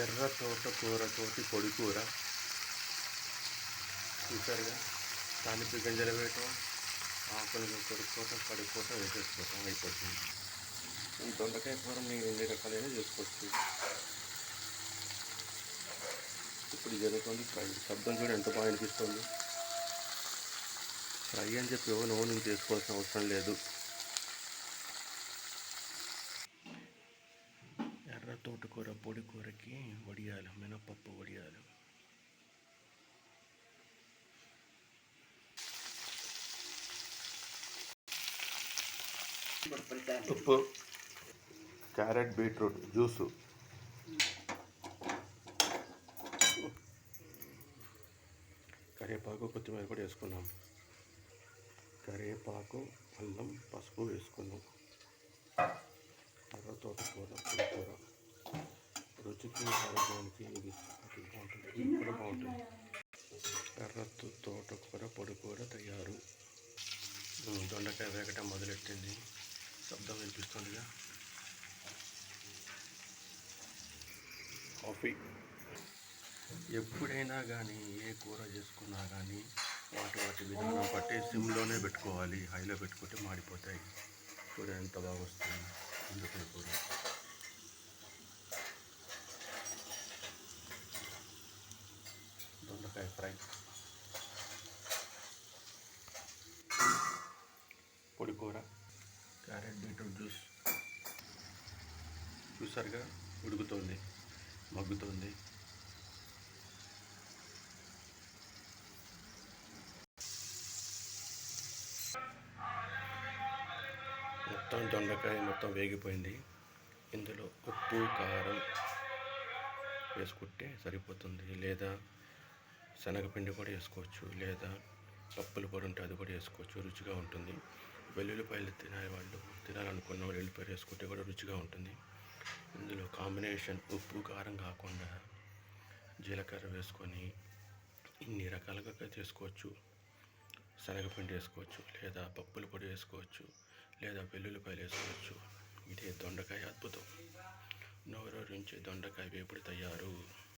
ఎర్ర తోట కూరతోటి పొడి కూర. చూసారుగా తాలింపు గింజలు వేయటం ఆకులు కొడుకోవటం కడుక్కోవటం వేసేసుకోవటం అయిపోతుంది. ఈ దొండకాయ కూర మీరు ఎన్ని రకాలైన చేసుకోవచ్చు. ఇప్పుడు జరుగుతుంది ఫ్రై. శబ్దం కూడా ఎంత బాగా అనిపిస్తుంది ఫ్రై అని చెప్పి ఎవరు నూనె చేసుకోవాల్సిన అవసరం లేదు ఎర్ర తోటకూర పొడి కూరకి వడియాలు మినపప్పు వడియాలు. ఉప్పు క్యారెట్ బీట్రూట్ జ్యూసు. కరివేపాకు కొత్తిమీర కూడా వేసుకున్నాం. కరివేపాకు అల్లం పసుపు వేసుకున్నాం ఎర్ర తోటకూర పొడి కూర రుచికి ఆరోగ్యానికి ఇది బాగుంటుంది ఇది కూడా బాగుంటుంది తోటకూర పొడికూర తయారు. దొండకాయ వేగటం మొదలెట్టింది శబ్దం వినిపిస్తుందిగా కాఫీ ఎప్పుడైనా కానీ ఏ కూర చేసుకున్నా కానీ వాటి వాటి విధానం బట్టి సిమ్లోనే పెట్టుకోవాలి. హైలో పెట్టుకుంటే మాడిపోతాయి. కూర ఎంత బాగా వస్తుంది. అందుకని కూర దొండకాయ ఫ్రై పొడి కూర. Carrot beetroot juice. చూసారుగా? ఉడుకుతుంది మగ్గుతుంది. మొత్తం దొండకాయ మొత్తం వేగిపోయింది. ఇందులో ఉప్పు కారం వేసుకుంటే సరిపోతుంది. లేదా శనగపిండి కూడా వేసుకోవచ్చు లేదా పప్పుల పొడి ఉంటే అది కూడా వేసుకోవచ్చు రుచిగా ఉంటుంది. వెల్లుల్లిపాయలు తినే వాళ్ళు తినాలనుకున్న వాళ్ళు వెల్లుల్లిపాయలు వేసుకుంటే కూడా రుచిగా ఉంటుంది. ఇందులో కాంబినేషన్ ఉప్పు కారం కాకుండా జీలకర్ర వేసుకొని ఇన్ని రకాలుగా చేసుకోవచ్చు. శనగపిండి వేసుకోవచ్చు లేదా పప్పుల పొడి వేసుకోవచ్చు లేదా వెల్లుల్లిపాయలు వేసుకోవచ్చు. ఇదే దొండకాయ అద్భుతం. నోరూరించి దొండకాయ వేపుడు తయారు.